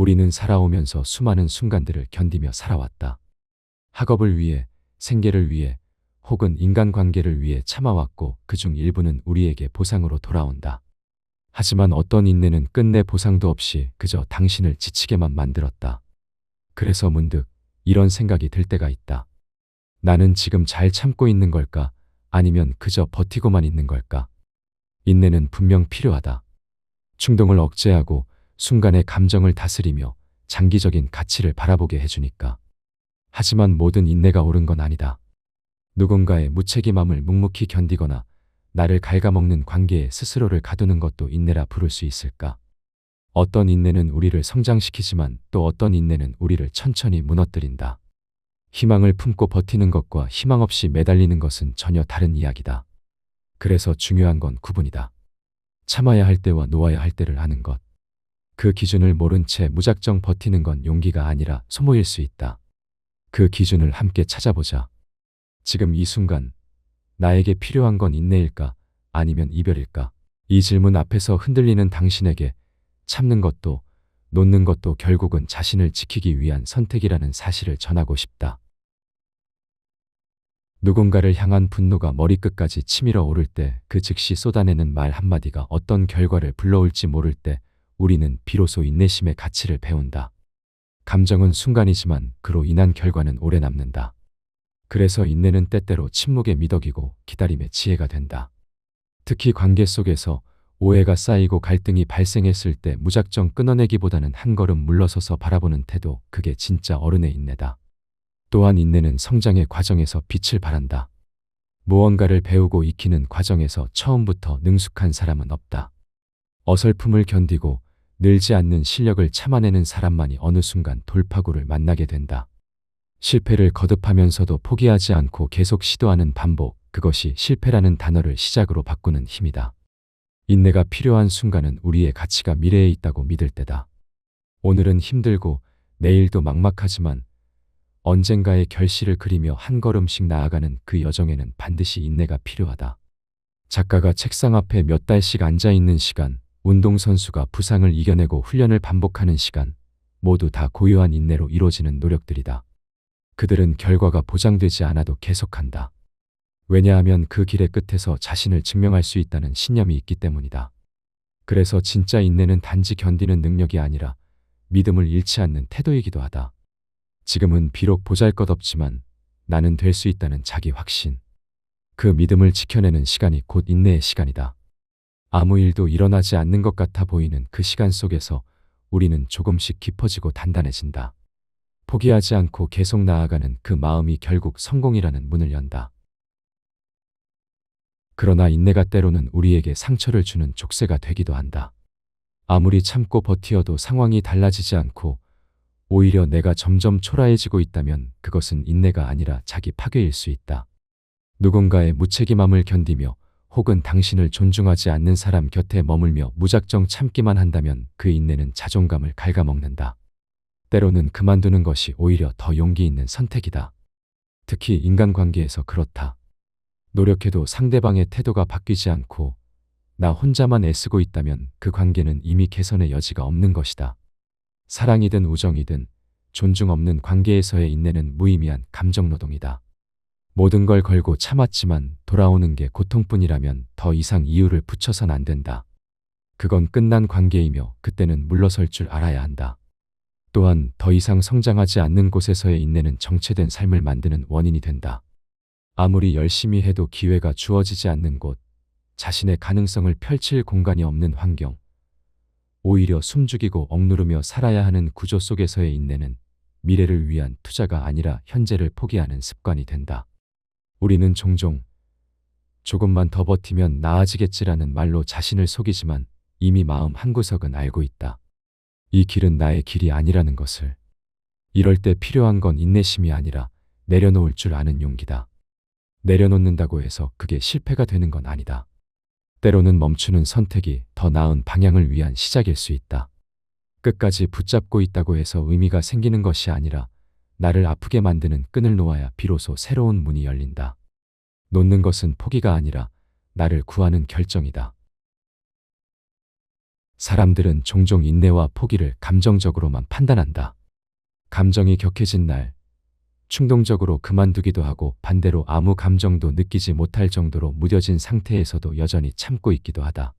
우리는 살아오면서 수많은 순간들을 견디며 살아왔다. 학업을 위해, 생계를 위해, 혹은 인간관계를 위해 참아왔고 그중 일부는 우리에게 보상으로 돌아온다. 하지만 어떤 인내는 끝내 보상도 없이 그저 당신을 지치게만 만들었다. 그래서 문득 이런 생각이 들 때가 있다. 나는 지금 잘 참고 있는 걸까? 아니면 그저 버티고만 있는 걸까? 인내는 분명 필요하다. 충동을 억제하고 순간의 감정을 다스리며 장기적인 가치를 바라보게 해주니까. 하지만 모든 인내가 옳은 건 아니다. 누군가의 무책임함을 묵묵히 견디거나 나를 갉아먹는 관계에 스스로를 가두는 것도 인내라 부를 수 있을까? 어떤 인내는 우리를 성장시키지만 또 어떤 인내는 우리를 천천히 무너뜨린다. 희망을 품고 버티는 것과 희망 없이 매달리는 것은 전혀 다른 이야기다. 그래서 중요한 건 구분이다. 참아야 할 때와 놓아야 할 때를 아는 것. 그 기준을 모른 채 무작정 버티는 건 용기가 아니라 소모일 수 있다. 그 기준을 함께 찾아보자. 지금 이 순간 나에게 필요한 건 인내일까 아니면 이별일까? 이 질문 앞에서 흔들리는 당신에게 참는 것도 놓는 것도 결국은 자신을 지키기 위한 선택이라는 사실을 전하고 싶다. 누군가를 향한 분노가 머리끝까지 치밀어 오를 때 그 즉시 쏟아내는 말 한마디가 어떤 결과를 불러올지 모를 때 우리는 비로소 인내심의 가치를 배운다. 감정은 순간이지만 그로 인한 결과는 오래 남는다. 그래서 인내는 때때로 침묵의 미덕이고 기다림의 지혜가 된다. 특히 관계 속에서 오해가 쌓이고 갈등이 발생했을 때 무작정 끊어내기보다는 한 걸음 물러서서 바라보는 태도, 그게 진짜 어른의 인내다. 또한 인내는 성장의 과정에서 빛을 발한다. 무언가를 배우고 익히는 과정에서 처음부터 능숙한 사람은 없다. 어설픔을 견디고 늘지 않는 실력을 참아내는 사람만이 어느 순간 돌파구를 만나게 된다. 실패를 거듭하면서도 포기하지 않고 계속 시도하는 반복, 그것이 실패라는 단어를 시작으로 바꾸는 힘이다. 인내가 필요한 순간은 우리의 가치가 미래에 있다고 믿을 때다. 오늘은 힘들고 내일도 막막하지만 언젠가의 결실을 그리며 한 걸음씩 나아가는 그 여정에는 반드시 인내가 필요하다. 작가가 책상 앞에 몇 달씩 앉아 있는 시간, 운동선수가 부상을 이겨내고 훈련을 반복하는 시간, 모두 다 고요한 인내로 이루어지는 노력들이다. 그들은 결과가 보장되지 않아도 계속한다. 왜냐하면 그 길의 끝에서 자신을 증명할 수 있다는 신념이 있기 때문이다. 그래서 진짜 인내는 단지 견디는 능력이 아니라 믿음을 잃지 않는 태도이기도 하다. 지금은 비록 보잘 것 없지만 나는 될 수 있다는 자기 확신. 그 믿음을 지켜내는 시간이 곧 인내의 시간이다. 아무 일도 일어나지 않는 것 같아 보이는 그 시간 속에서 우리는 조금씩 깊어지고 단단해진다. 포기하지 않고 계속 나아가는 그 마음이 결국 성공이라는 문을 연다. 그러나 인내가 때로는 우리에게 상처를 주는 족쇄가 되기도 한다. 아무리 참고 버티어도 상황이 달라지지 않고 오히려 내가 점점 초라해지고 있다면 그것은 인내가 아니라 자기 파괴일 수 있다. 누군가의 무책임함을 견디며 혹은 당신을 존중하지 않는 사람 곁에 머물며 무작정 참기만 한다면 그 인내는 자존감을 갉아먹는다. 때로는 그만두는 것이 오히려 더 용기 있는 선택이다. 특히 인간관계에서 그렇다. 노력해도 상대방의 태도가 바뀌지 않고 나 혼자만 애쓰고 있다면 그 관계는 이미 개선의 여지가 없는 것이다. 사랑이든 우정이든 존중 없는 관계에서의 인내는 무의미한 감정노동이다. 모든 걸 걸고 참았지만 돌아오는 게 고통뿐이라면 더 이상 이유를 붙여선 안 된다. 그건 끝난 관계이며 그때는 물러설 줄 알아야 한다. 또한 더 이상 성장하지 않는 곳에서의 인내는 정체된 삶을 만드는 원인이 된다. 아무리 열심히 해도 기회가 주어지지 않는 곳, 자신의 가능성을 펼칠 공간이 없는 환경, 오히려 숨죽이고 억누르며 살아야 하는 구조 속에서의 인내는 미래를 위한 투자가 아니라 현재를 포기하는 습관이 된다. 우리는 종종 조금만 더 버티면 나아지겠지라는 말로 자신을 속이지만 이미 마음 한구석은 알고 있다. 이 길은 나의 길이 아니라는 것을. 이럴 때 필요한 건 인내심이 아니라 내려놓을 줄 아는 용기다. 내려놓는다고 해서 그게 실패가 되는 건 아니다. 때로는 멈추는 선택이 더 나은 방향을 위한 시작일 수 있다. 끝까지 붙잡고 있다고 해서 의미가 생기는 것이 아니라 나를 아프게 만드는 끈을 놓아야 비로소 새로운 문이 열린다. 놓는 것은 포기가 아니라 나를 구하는 결정이다. 사람들은 종종 인내와 포기를 감정적으로만 판단한다. 감정이 격해진 날, 충동적으로 그만두기도 하고 반대로 아무 감정도 느끼지 못할 정도로 무뎌진 상태에서도 여전히 참고 있기도 하다.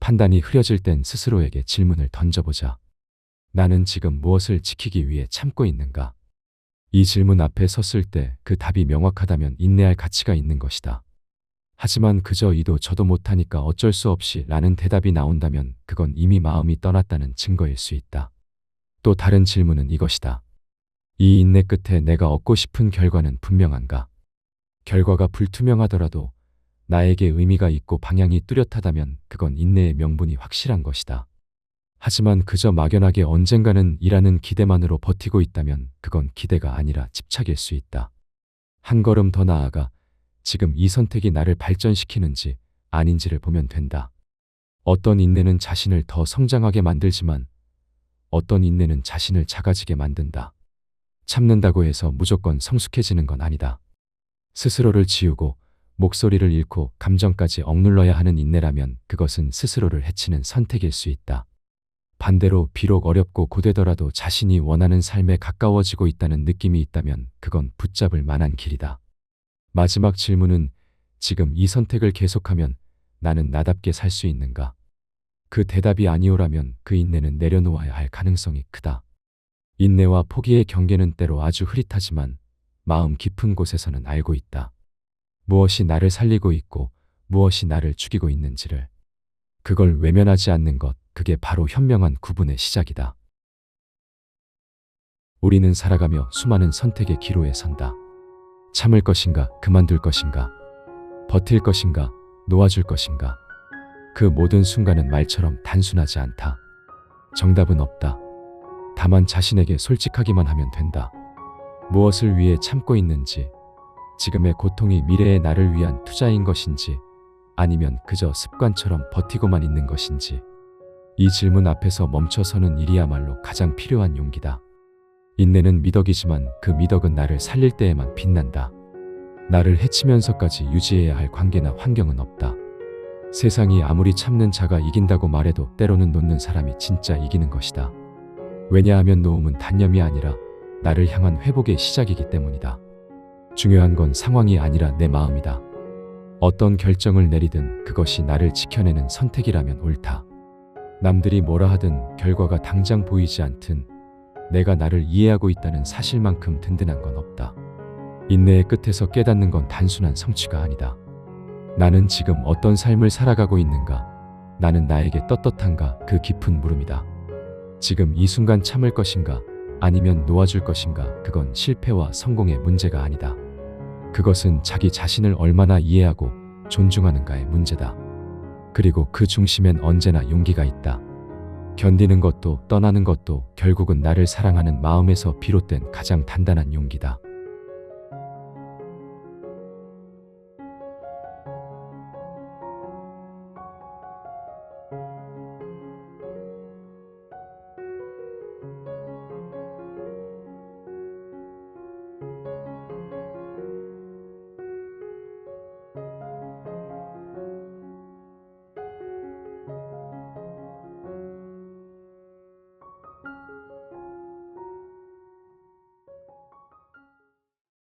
판단이 흐려질 땐 스스로에게 질문을 던져보자. 나는 지금 무엇을 지키기 위해 참고 있는가? 이 질문 앞에 섰을 때 그 답이 명확하다면 인내할 가치가 있는 것이다. 하지만 그저 이도 저도 못하니까 어쩔 수 없이 라는 대답이 나온다면 그건 이미 마음이 떠났다는 증거일 수 있다. 또 다른 질문은 이것이다. 이 인내 끝에 내가 얻고 싶은 결과는 분명한가? 결과가 불투명하더라도 나에게 의미가 있고 방향이 뚜렷하다면 그건 인내의 명분이 확실한 것이다. 하지만 그저 막연하게 언젠가는 이라는 기대만으로 버티고 있다면 그건 기대가 아니라 집착일 수 있다. 한 걸음 더 나아가 지금 이 선택이 나를 발전시키는지 아닌지를 보면 된다. 어떤 인내는 자신을 더 성장하게 만들지만 어떤 인내는 자신을 작아지게 만든다. 참는다고 해서 무조건 성숙해지는 건 아니다. 스스로를 지우고 목소리를 잃고 감정까지 억눌러야 하는 인내라면 그것은 스스로를 해치는 선택일 수 있다. 반대로 비록 어렵고 고되더라도 자신이 원하는 삶에 가까워지고 있다는 느낌이 있다면 그건 붙잡을 만한 길이다. 마지막 질문은 지금 이 선택을 계속하면 나는 나답게 살 수 있는가? 그 대답이 아니오라면 그 인내는 내려놓아야 할 가능성이 크다. 인내와 포기의 경계는 때로 아주 흐릿하지만 마음 깊은 곳에서는 알고 있다. 무엇이 나를 살리고 있고 무엇이 나를 죽이고 있는지를. 그걸 외면하지 않는 것, 그게 바로 현명한 구분의 시작이다. 우리는 살아가며 수많은 선택의 기로에 선다. 참을 것인가, 그만둘 것인가, 버틸 것인가, 놓아줄 것인가. 그 모든 순간은 말처럼 단순하지 않다. 정답은 없다. 다만 자신에게 솔직하기만 하면 된다. 무엇을 위해 참고 있는지, 지금의 고통이 미래의 나를 위한 투자인 것인지, 아니면 그저 습관처럼 버티고만 있는 것인지. 이 질문 앞에서 멈춰서는 일이야말로 가장 필요한 용기다. 인내는 미덕이지만 그 미덕은 나를 살릴 때에만 빛난다. 나를 해치면서까지 유지해야 할 관계나 환경은 없다. 세상이 아무리 참는 자가 이긴다고 말해도 때로는 놓는 사람이 진짜 이기는 것이다. 왜냐하면 놓음은 단념이 아니라 나를 향한 회복의 시작이기 때문이다. 중요한 건 상황이 아니라 내 마음이다. 어떤 결정을 내리든 그것이 나를 지켜내는 선택이라면 옳다. 남들이 뭐라 하든 결과가 당장 보이지 않든 내가 나를 이해하고 있다는 사실만큼 든든한 건 없다. 인내의 끝에서 깨닫는 건 단순한 성취가 아니다. 나는 지금 어떤 삶을 살아가고 있는가? 나는 나에게 떳떳한가? 그 깊은 물음이다. 지금 이 순간 참을 것인가? 아니면 놓아줄 것인가? 그건 실패와 성공의 문제가 아니다. 그것은 자기 자신을 얼마나 이해하고 존중하는가의 문제다. 그리고 그 중심엔 언제나 용기가 있다. 견디는 것도 떠나는 것도 결국은 나를 사랑하는 마음에서 비롯된 가장 단단한 용기다.